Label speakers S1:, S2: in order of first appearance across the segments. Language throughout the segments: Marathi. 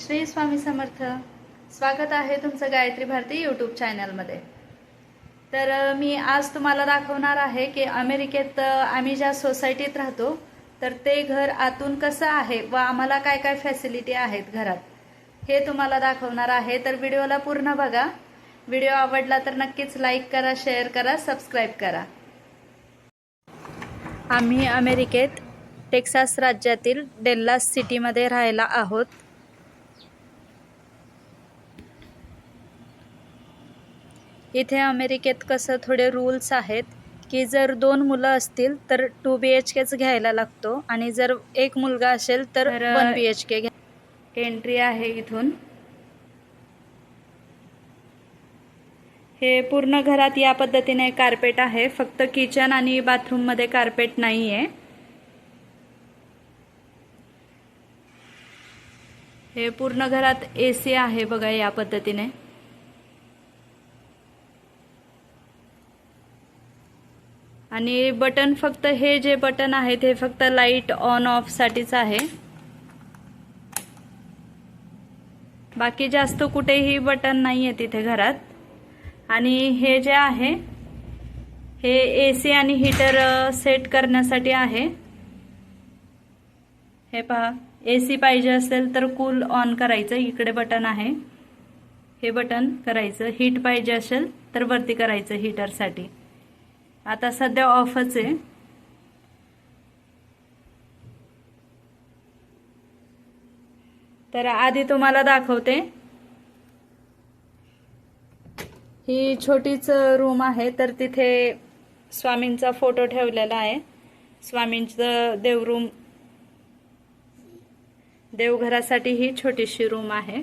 S1: श्री स्वामी समर्थ. स्वागत आहे तुमचं गायत्री भारती यूट्यूब चॅनलमध्ये तर मी आज तुम्हाला दाखवणार आहे की अमेरिकेत आम्ही ज्या सोसायटीत राहतो तर ते घर आतून कसं आहे व आम्हाला काय काय फॅसिलिटी आहेत घरात हे तुम्हाला दाखवणार आहे. तर व्हिडिओला पूर्ण बघा. व्हिडिओ आवडला तर नक्कीच लाईक करा शेअर करा सबस्क्राईब करा. आम्ही अमेरिकेत टेक्सास राज्यातील डेल्लास सिटीमध्ये राहायला आहोत. इथे अमेरिकेत कसं थोडे रूल्स आहेत की जर दोन मुलं असतील तर टू बी एच केच घ्यायला लागतो आणि जर एक मुलगा असेल तर वन बी एच के घ्या. एंट्री आहे इथून. हे पूर्ण घरात या पद्धतीने कार्पेट आहे. फक्त किचन आणि बाथरूममध्ये कार्पेट नाही आहे हे पूर्ण घरात ए सी आहे बघा या पद्धतीने. आणि बटन फक्त हे जे बटन आहे ते फक्त लाइट ऑन ऑफ साठीच आहे. बाकी जास्त कुठेही बटन नाही आहे तिथे घरात. आणि हे जे आहे हे ए सी आणि हीटर सेट करण्यासाठी आहे. हे पहा ए सी पाहिजे असेल तर कूल ऑन करायचं. इकडे बटन आहे. हे बटन करायचं. हीट पाहिजे असेल तर वरती करायचं हीटरसाठी आता सध्या ऑफच आहे. तर आधी तुम्हाला दाखवते. ही छोटीच रूम आहे तर तिथे स्वामींचा फोटो ठेवलेला आहे. स्वामींचं देवरूम देवघरासाठी ही छोटीशी रूम आहे.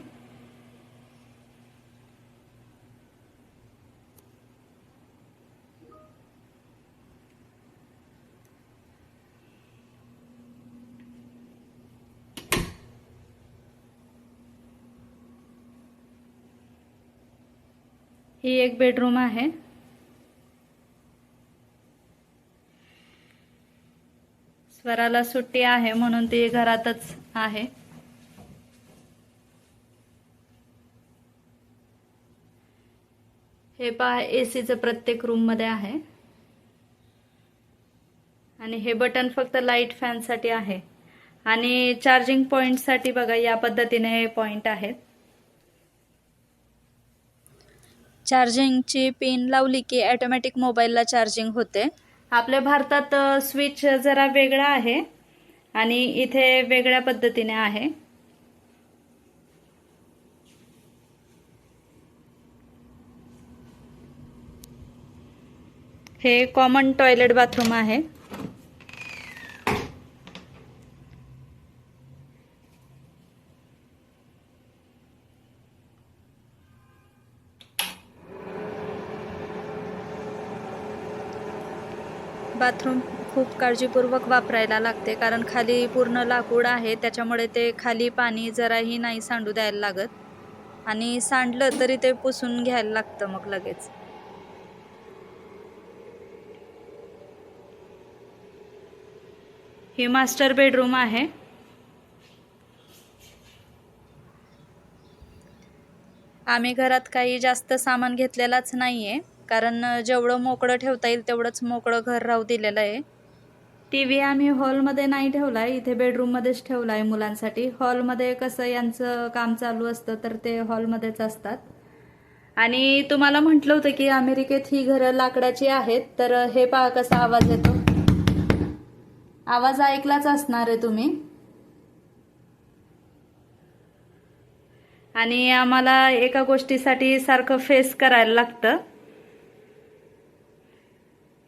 S1: ही एक बेडरूम आहे. स्वराला सुट्टी आहे म्हणून ती घरातच आहे. हे पहा एसीचं प्रत्येक रूममध्ये आहे. आणि हे बटन फक्त लाइट फॅनसाठी आहे. आणि चार्जिंग पॉईंटसाठी बघा या पद्धतीने हे पॉइंट आहेत. चार्जिंगची पिन लावली की ॲटोमॅटिक मोबाईलला चार्जिंग होते. आपल्या भारतात स्विच जरा वेगळा आहे आणि इथे वेगळ्या पद्धतीने आहे. हे कॉमन टॉयलेट बाथरूम आहे. बाथरूम खूप काळजीपूर्वक वापरायला लागते. कारण खाली पूर्ण लाकूड आहे त्याच्यामुळे ते खाली पाणी जराही नाही सांडू द्यायला लागत. आणि सांडलं तरी ते पुसून घ्यायला लागतं मग लगेच. ही मास्टर बेडरूम आहे. आम्ही घरात काही जास्त सामान घेतलेलाच नाही आहे कारण जेवढं मोकळं ठेवता येईल तेवढंच मोकळं घर राहू दिलेलं आहे. टी व्ही आम्ही हॉलमध्ये नाही ठेवला आहे इथे बेडरूममध्येच ठेवला आहे मुलांसाठी. हॉलमध्ये कसं यांचं काम चालू असतं तर ते हॉलमध्येच असतात. आणि तुम्हाला म्हटलं होतं की अमेरिकेत ही घरं लाकडाची आहेत तर हे पहा कसा आवाज येतो. आवाज ऐकलाच असणार आहे तुम्ही. आणि आम्हाला एका गोष्टीसाठी सारखं फेस करायला लागतं.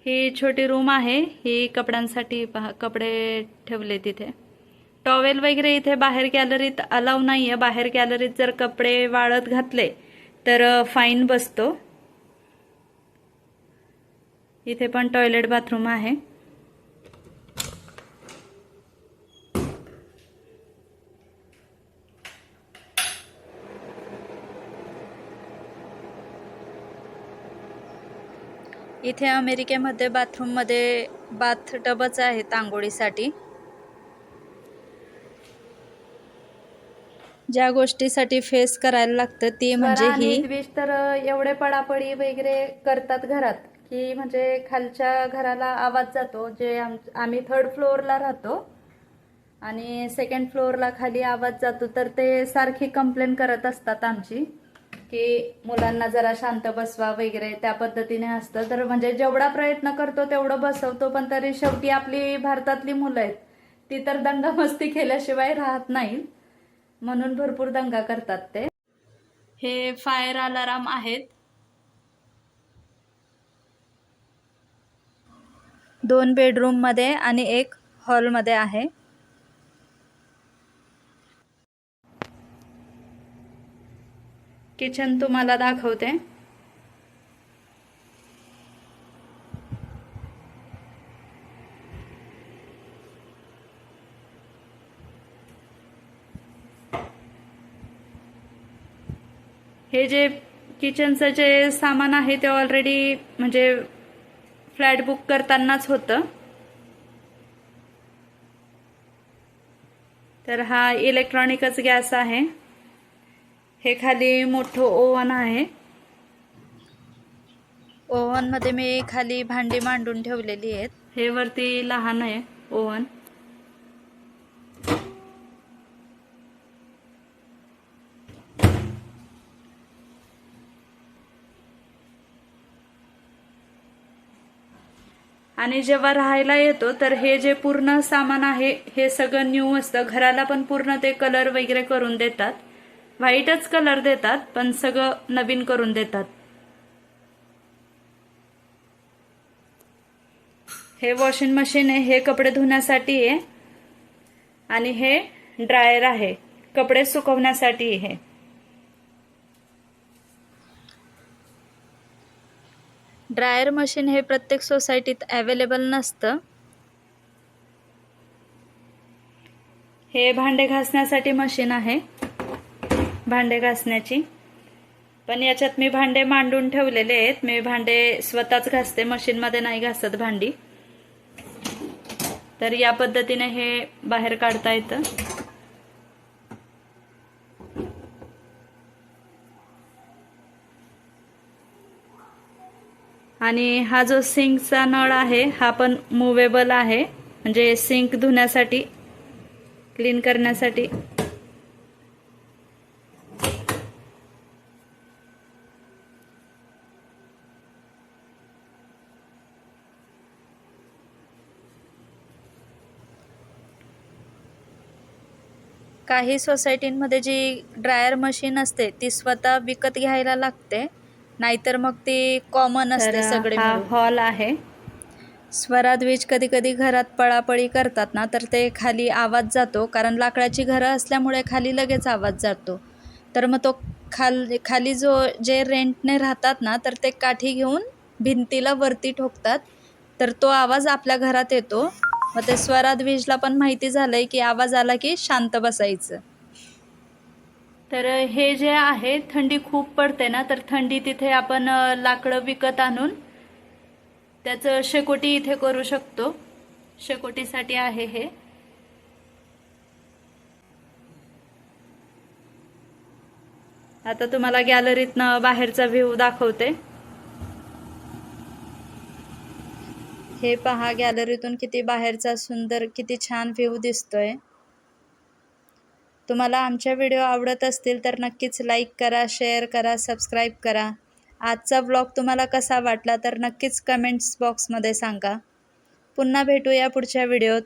S1: ही छोटी रूम आहे. ही कपड्यांसाठी पहा कपडे ठेवले तिथे. टॉवेल वगैरे इथे बाहेर गॅलरीत अलाव नाही आहे बाहेर गॅलरीत जर कपडे वाळत घातले तर फाईन बसतो. इथे पण टॉयलेट बाथरूम आहे. इथे अमेरिकेमध्ये बाथरूममध्ये बाथ टबच आहेत आंघोळीसाठी
S2: ज्या गोष्टीसाठी फेस करायला लागतं ती म्हणजे ही
S1: तर एवढे पडापडी वगैरे करतात घरात की म्हणजे खालच्या घराला आवाज जातो जे आम आम्ही थर्ड फ्लोअरला राहतो आणि सेकंड फ्लोअरला खाली आवाज जातो तर ते सारखी कंप्लेंट करत असतात आमची. की मुलांना जरा शांत बसवा वगैरे त्या पद्धतीने असतं. तर म्हणजे जेवढा प्रयत्न करतो तेवढं बसवतो पण तरी शेवटी आपली भारतातली मुलं आहेत ती तर दंगा मस्ती केल्याशिवाय राहत नाहीत. म्हणून भरपूर दंगा करतात ते.
S2: हे फायर अलाराम आहेत. दोन बेडरूममध्ये आणि एक हॉलमध्ये आहे.
S1: किचन तुम्हाला दाखवते. हे जे किचनचं जे सामान आहे ते ऑलरेडी म्हणजे फ्लॅट बुक करतानाच होतं. तर हा इलेक्ट्रॉनिकच गॅस आहे. हे खाली मोठं ओव्हन आहे.
S2: ओव्हनमध्ये मी खाली भांडी मांडून ठेवलेली आहेत.
S1: हे वरती लहान आहे ओव्हन. आणि जेव्हा राहायला येतो तर हे जे पूर्ण सामान आहे हे सगळं न्यू असतं. घराला पण पूर्ण ते कलर वगैरे करून देतात. व्हाईटच कलर देतात पण सगळं नवीन करून देतात. हे वॉशिंग मशीन आहे हे कपडे धुण्यासाठी आहे. आणि हे ड्रायर आहे कपडे सुकवण्यासाठी आहे.
S2: ड्रायर मशीन हे प्रत्येक सोसायटीत अवेलेबल नसतं.
S1: हे भांडे घासण्यासाठी मशीन आहे. भांडे घासण्याची. पण याच्यात मी भांडे मांडून ठेवलेले आहेत. मी भांडे स्वतःच घासते. मशीनमध्ये नाही घासत भांडी. तर या पद्धतीने हे बाहेर काढता येतं. आणि हा जो सिंकचा नळ आहे हा पण मुवेबल आहे. म्हणजे सिंक धुण्यासाठी क्लीन करण्यासाठी.
S2: काही सोसायटींमध्ये जी ड्रायर मशीन असते ती स्वतः विकत घ्यायला लागते. नाहीतर मग ती कॉमन असते सगळे.
S1: हॉल आहे.
S2: स्वराद्वेज कधी कधी घरात पळापळी करतात ना तर ते खाली आवाज जातो. कारण लाकडाची घरं असल्यामुळे खाली लगेच आवाज जातो. तर मग तो खाल खाली जो जे रेंटने राहतात ना तर ते काठी घेऊन भिंतीला वरती ठोकतात. तर तो आवाज आपल्या घरात येतो. मग ते स्वराद्वेजला पण माहिती झालंय की आवाज आला की शांत बसायचं.
S1: तर हे जे आहे थंडी खूप पडते ना तर थंडी तिथे आपण लाकडं विकत आणून त्याचं शेकोटी इथे करू शकतो. शेकोटीसाठी आहे हे. आता तुम्हाला गॅलरीतनं बाहेरचा व्ह्यू दाखवते.
S2: हे पहा गॅलरीतून किती बाहेरचा सुंदर किती छान व्ह्यू दिसतोय. तुम्हाला आमच्या व्हिडिओ आवडत असतील तर नक्कीच लाईक करा शेअर करा सबस्क्राईब करा. आजचा ब्लॉग तुम्हाला कसा वाटला तर नक्कीच कमेंट्स बॉक्समध्ये सांगा. पुन्हा भेटूया पुढच्या व्हिडिओत